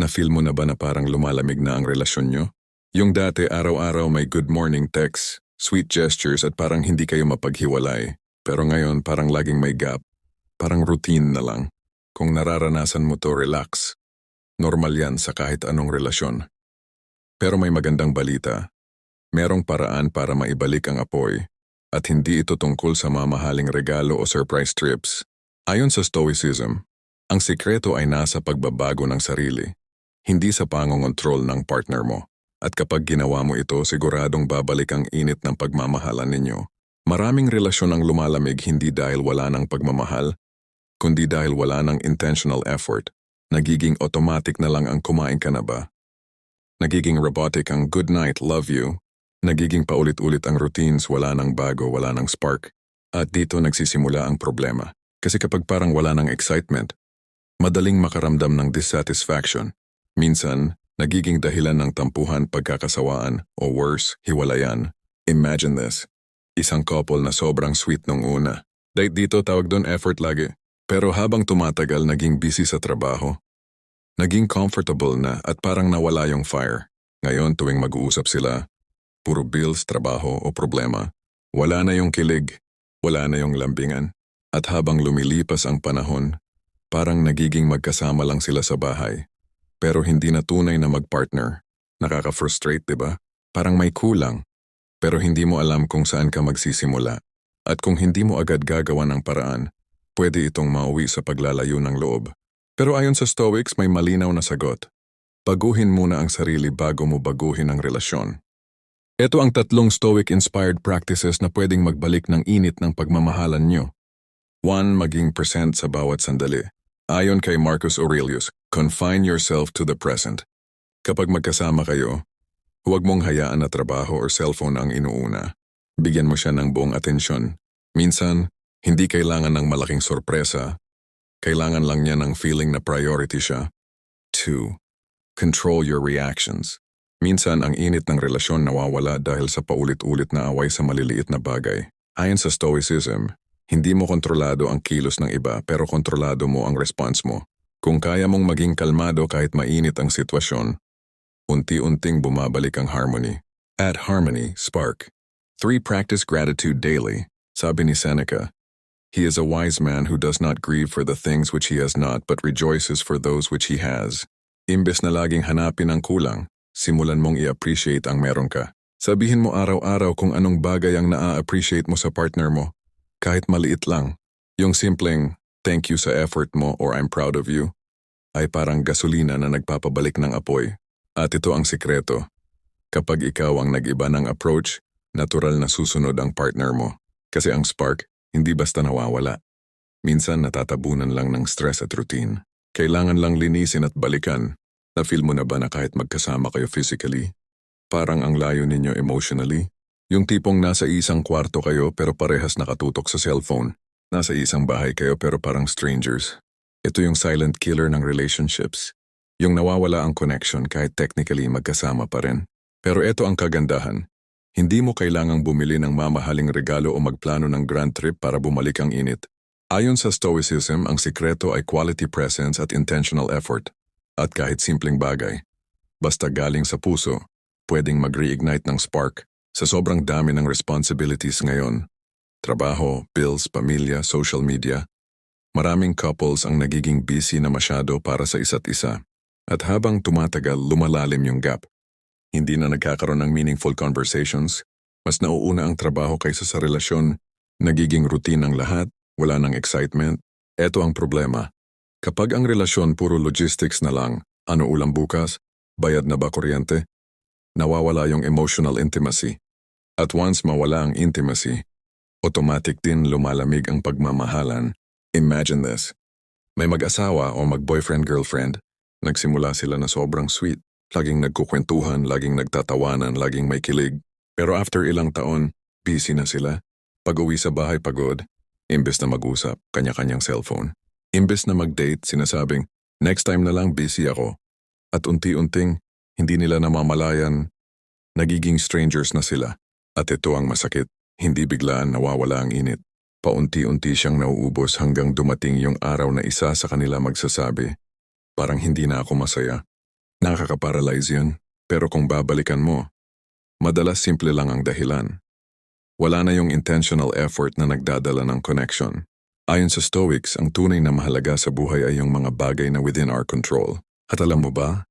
Na-feel mo na ba na parang lumalamig na ang relasyon nyo? Yung dati araw-araw may good morning text, sweet gestures at parang hindi kayo mapaghiwalay. Pero ngayon parang laging may gap. Parang routine na lang. Kung nararanasan mo to, relax. Normal yan sa kahit anong relasyon. Pero may magandang balita. Merong paraan para maibalik ang apoy at hindi ito tungkol sa mamahaling regalo o surprise trips. Ayon sa Stoicism, ang sikreto ay nasa pagbabago ng sarili, hindi sa pangongontrol ng partner mo. At kapag ginawa mo ito, siguradong babalik ang init ng pagmamahalan ninyo. Maraming relasyon ang lumalamig hindi dahil wala ng pagmamahal, kundi dahil wala ng intentional effort. Nagiging automatic na lang ang kumain ka na ba? Nagiging robotic ang good night, love you. Nagiging paulit-ulit ang routines, wala ng bago, wala ng spark. At dito nagsisimula ang problema. Kasi kapag parang wala ng excitement, madaling makaramdam ng dissatisfaction. Minsan, nagiging dahilan ng tampuhan, pagkakasawaan, o worse, hiwalayan. Imagine this. Isang couple na sobrang sweet nung una. Dahil dito tawag doon effort lagi. Pero habang tumatagal, naging busy sa trabaho. Naging comfortable na at parang nawala yung fire. Ngayon tuwing mag-uusap sila, puro bills, trabaho o problema. Wala na yung kilig, wala na yung lambingan. At habang lumilipas ang panahon, parang nagiging magkasama lang sila sa bahay. Pero hindi na tunay na mag-partner. Nakaka-frustrate, di ba? Parang may kulang. Pero hindi mo alam kung saan ka magsisimula. At kung hindi mo agad gagawa ng paraan, pwede itong mauwi sa paglalayo ng loob. Pero ayon sa Stoics, may malinaw na sagot. Baguhin muna ang sarili bago mo baguhin ang relasyon. Ito ang tatlong Stoic-inspired practices na pwedeng magbalik ng init ng pagmamahalan nyo. 1. Maging present sa bawat sandali. Ayon kay Marcus Aurelius, confine yourself to the present. Kapag magkasama kayo, huwag mong hayaan na trabaho or cellphone ang inuuna. Bigyan mo siya ng buong atensyon. Minsan, hindi kailangan ng malaking sorpresa. Kailangan lang niya ng feeling na priority siya. 2. Control your reactions. Minsan ang init ng relasyon nawawala dahil sa paulit-ulit na away sa maliliit na bagay. Ayon sa Stoicism, hindi mo kontrolado ang kilos ng iba pero kontrolado mo ang response mo. Kung kaya mong maging kalmado kahit mainit ang sitwasyon, unti-unting bumabalik ang harmony. At harmony, spark. 3. Practice gratitude daily. Sabi ni Seneca, He is a wise man who does not grieve for the things which he has not but rejoices for those which he has. Imbes na laging hanapin ang kulang, simulan mong i-appreciate ang meron ka. Sabihin mo araw-araw kung anong bagay ang naa-appreciate mo sa partner mo. Kahit maliit lang. Yung simpleng, thank you sa effort mo or I'm proud of you, ay parang gasolina na nagpapabalik ng apoy. At ito ang sikreto. Kapag ikaw ang nag-iba ng approach, natural na susunod ang partner mo. Kasi ang spark, hindi basta nawawala. Minsan natatabunan lang ng stress at routine. Kailangan lang linisin at balikan. Na-feel mo na ba na kahit magkasama kayo physically, parang ang layo ninyo emotionally? Yung tipong nasa isang kwarto kayo pero parehas nakatutok sa cellphone. Nasa isang bahay kayo pero parang strangers. Ito yung silent killer ng relationships. Yung nawawala ang connection kahit technically magkasama pa rin. Pero ito ang kagandahan. Hindi mo kailangang bumili ng mamahaling regalo o magplano ng grand trip para bumalik ang init. Ayon sa Stoicism, ang sikreto ay quality presence at intentional effort. At kahit simpleng bagay. Basta galing sa puso, pwedeng mag-reignite ng spark sa sobrang dami ng responsibilities ngayon. Trabaho, bills, pamilya, social media. Maraming couples ang nagiging busy na masyado para sa isa't isa. At habang tumatagal, lumalalim yung gap. Hindi na nagkakaroon ng meaningful conversations, mas nauuna ang trabaho kaysa sa relasyon, nagiging routine ang lahat, wala ng excitement. Ito ang problema. Kapag ang relasyon puro logistics na lang, ano ulam bukas, bayad na ba kuryente, nawawala yung emotional intimacy. At once mawala ang intimacy, automatic din lumalamig ang pagmamahalan. Imagine this. May mag-asawa o mag-boyfriend-girlfriend, nagsimula sila na sobrang sweet. Laging nagkukwentuhan, laging nagtatawanan, laging may kilig. Pero after ilang taon, busy na sila. Pag-uwi sa bahay pagod, imbes na mag-usap, kanya-kanyang cellphone. Imbes na mag-date, sinasabing, next time na lang busy ako. At unti-unting, hindi nila namamalayan, nagiging strangers na sila. At ito ang masakit, hindi biglaan nawawala ang init. Paunti-unti siyang nauubos hanggang dumating yung araw na isa sa kanila magsasabi, parang hindi na ako masaya. Nakakaparalyze yun. Pero kung babalikan mo, madalas simple lang ang dahilan. Wala na yung intentional effort na nagdadala ng connection. Ayon sa Stoics, ang tunay na mahalaga sa buhay ay yung mga bagay na within our control. At alam mo ba?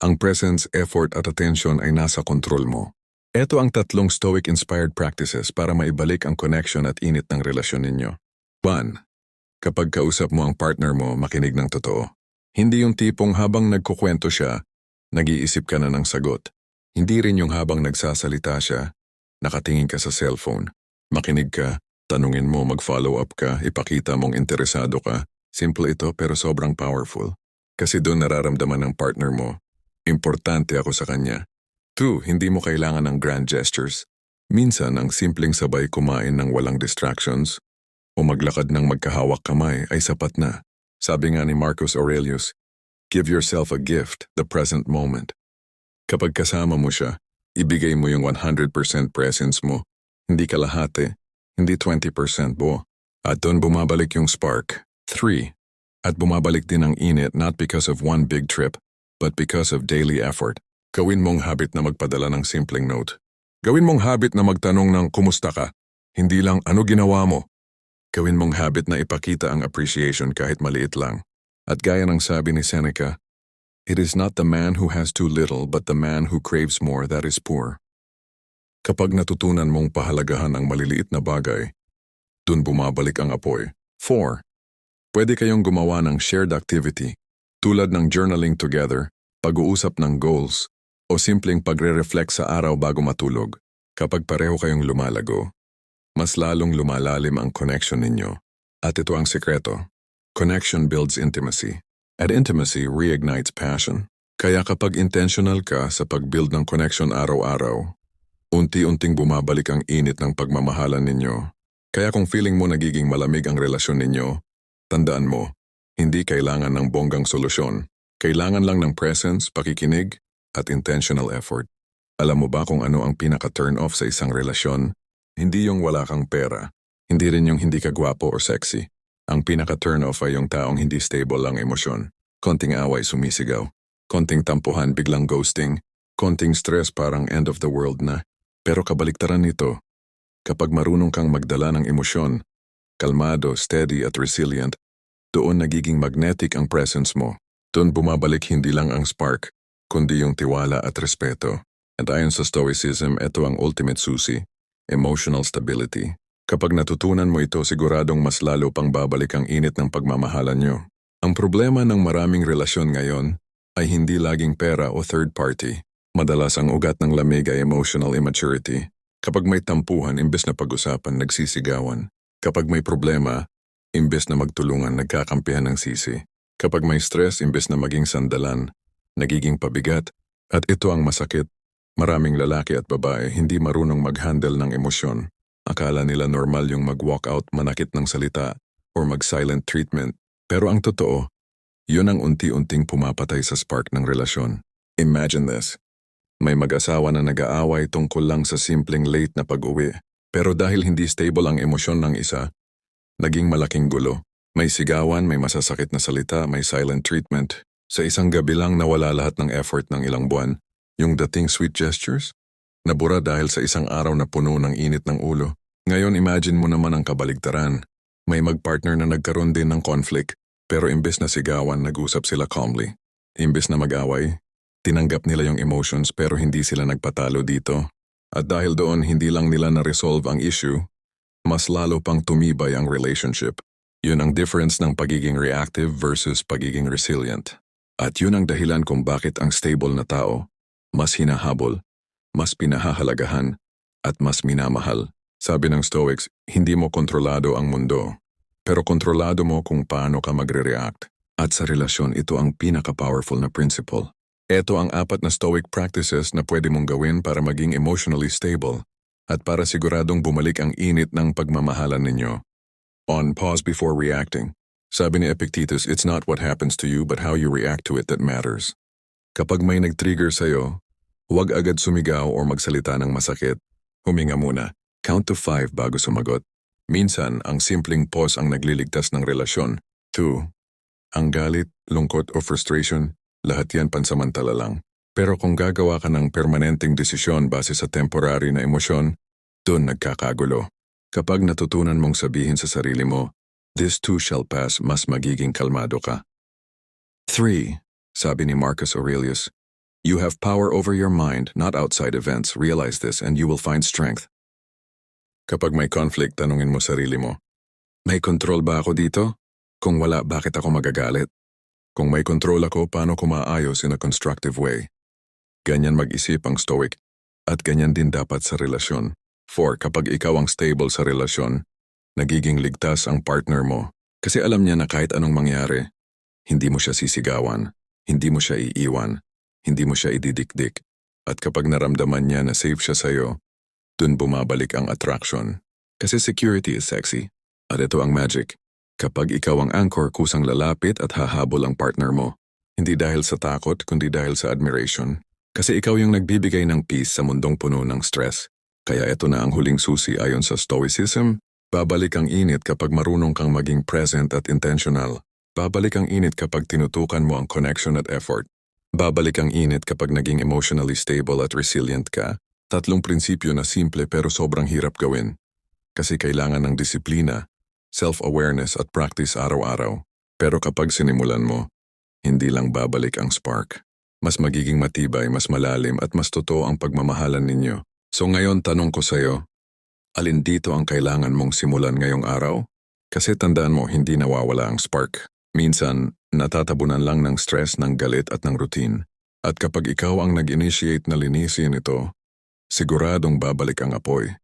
Ang presence, effort at attention ay nasa kontrol mo. Ito ang tatlong Stoic-inspired practices para maibalik ang connection at init ng relasyon ninyo. 1. Kapag kausap mo ang partner mo, makinig ng totoo. Hindi yung tipong habang nagkukwento siya, nag-iisip ka na ng sagot. Hindi rin yung habang nagsasalita siya, nakatingin ka sa cellphone. Makinig ka, tanungin mo, mag-follow up ka, ipakita mong interesado ka. Simple ito pero sobrang powerful. Kasi doon nararamdaman ng partner mo, importante ako sa kanya. Two, hindi mo kailangan ng grand gestures. Minsan, ang simpleng sabay kumain ng walang distractions o maglakad ng magkahawak kamay ay sapat na. Sabi nga ni Marcus Aurelius, give yourself a gift, the present moment. Kapag kasama mo siya, ibigay mo yung 100% presence mo. Hindi kalahati, hindi 20% bo. At doon bumabalik yung spark. 3. At bumabalik din ang init not because of one big trip, but because of daily effort. Gawin mong habit na magpadala ng simpleng note. Gawin mong habit na magtanong ng kumusta ka, hindi lang ano ginawa mo. Gawin mong habit na ipakita ang appreciation kahit maliit lang. At gaya ng sabi ni Seneca, It is not the man who has too little but the man who craves more that is poor. Kapag natutunan mong pahalagahan ang maliliit na bagay, dun bumabalik ang apoy. 4. Pwede kayong gumawa ng shared activity tulad ng journaling together, pag-uusap ng goals, o simpleng pagre-reflect sa araw bago matulog. Kapag pareho kayong lumalago, mas lalong lumalalim ang connection ninyo. At ito ang sekreto. Connection builds intimacy. At intimacy reignites passion. Kaya kapag intentional ka sa pag-build ng connection araw-araw, unti-unting bumabalik ang init ng pagmamahalan ninyo. Kaya kung feeling mo nagiging malamig ang relasyon ninyo, tandaan mo, hindi kailangan ng bonggang solusyon. Kailangan lang ng presence, pakikinig, at intentional effort. Alam mo ba kung ano ang pinaka-turn off sa isang relasyon? Hindi yung wala kang pera. Hindi rin yung hindi ka gwapo or sexy. Ang pinaka-turn off ay yung taong hindi stable ang emosyon. Konting away sumisigaw. Konting tampuhan biglang ghosting. Konting stress parang end of the world na. Pero kabaliktaran nito, kapag marunong kang magdala ng emosyon, kalmado, steady at resilient, doon nagiging magnetic ang presence mo. Doon bumabalik hindi lang ang spark, kundi yung tiwala at respeto. At ayon sa Stoicism, ito ang ultimate susi, emotional stability. Kapag natutunan mo ito, siguradong mas lalo pang babalik ang init ng pagmamahalan nyo. Ang problema ng maraming relasyon ngayon ay hindi laging pera o third party. Madalas ang ugat ng lamig ay emotional immaturity. Kapag may tampuhan, imbes na pag-usapan, nagsisigawan. Kapag may problema, imbes na magtulungan, nagkakampihan ng sisi. Kapag may stress, imbes na maging sandalan, nagiging pabigat. At ito ang masakit. Maraming lalaki at babae hindi marunong mag-handle ng emosyon. Akala nila normal yung mag-walk out manakit ng salita or mag-silent treatment. Pero ang totoo, yun ang unti-unting pumapatay sa spark ng relasyon. Imagine this. May mag-asawa na nag-aaway tungkol lang sa simpleng late na pag-uwi. Pero dahil hindi stable ang emosyon ng isa, naging malaking gulo. May sigawan, may masasakit na salita, may silent treatment. Sa isang gabi lang nawala lahat ng effort ng ilang buwan. Yung dating sweet gestures, Nabura dahil sa isang araw na puno ng init ng ulo. Ngayon imagine mo naman ang kabaligtaran. May magpartner na nagkaroon din ng conflict, pero imbes na sigawan, nag-usap sila calmly. Imbes na mag-away, tinanggap nila yung emotions pero hindi sila nagpatalo dito. At dahil doon hindi lang nila na-resolve ang issue, mas lalo pang tumibay ang relationship. Yun ang difference ng pagiging reactive versus pagiging resilient. At yun ang dahilan kung bakit ang stable na tao mas hinahabol mas pinahahalagahan, at mas minamahal. Sabi ng Stoics, hindi mo kontrolado ang mundo, pero kontrolado mo kung paano ka magre-react. At sa relasyon, ito ang pinaka-powerful na principle. Ito ang apat na Stoic practices na pwede mong gawin para maging emotionally stable at para siguradong bumalik ang init ng pagmamahalan ninyo. On pause before reacting. Sabi ni Epictetus, it's not what happens to you but how you react to it that matters. Kapag may nag-trigger sa'yo, Huwag agad sumigaw o magsalita ng masakit. Huminga muna. Count to five bago sumagot. Minsan, ang simpleng pause ang nagliligtas ng relasyon. 2. Ang galit, lungkot o frustration, lahat yan pansamantala lang. Pero kung gagawa ka ng permanenteng desisyon base sa temporary na emosyon, dun nagkakagulo. Kapag natutunan mong sabihin sa sarili mo, this too shall pass, mas magiging kalmado ka. 3. Sabi ni Marcus Aurelius, You have power over your mind, not outside events. Realize this and you will find strength. Kapag may conflict, tanungin mo sarili mo, May control ba ako dito? Kung wala, bakit ako magagalit? Kung may control ako, paano ko maayos in a constructive way? Ganyan mag-isip ang stoic. At ganyan din dapat sa relasyon. For kapag ikaw ang stable sa relasyon, nagiging ligtas ang partner mo. Kasi alam niya na kahit anong mangyari, hindi mo siya sisigawan, hindi mo siya iiwan, hindi mo siya ididikdik. At kapag naramdaman niya na safe siya sa'yo, dun bumabalik ang attraction. Kasi security is sexy. At ito ang magic. Kapag ikaw ang anchor, kusang lalapit at hahabol ang partner mo. Hindi dahil sa takot, kundi dahil sa admiration. Kasi ikaw yung nagbibigay ng peace sa mundong puno ng stress. Kaya ito na ang huling susi ayon sa Stoicism. Babalik ang init kapag marunong kang maging present at intentional. Babalik ang init kapag tinutukan mo ang connection at effort. Babalik ang init kapag naging emotionally stable at resilient ka. Tatlong prinsipyo na simple pero sobrang hirap gawin. Kasi kailangan ng disiplina, self-awareness at practice araw-araw. Pero kapag sinimulan mo, hindi lang babalik ang spark. Mas magiging matibay, mas malalim at mas totoo ang pagmamahalan ninyo. So ngayon tanong ko sa'yo, alin dito ang kailangan mong simulan ngayong araw? Kasi tandaan mo, hindi nawawala ang spark. Minsan, natatabunan lang ng stress, ng galit at ng routine. At kapag ikaw ang nag-initiate na linisin ito, siguradong babalik ang apoy.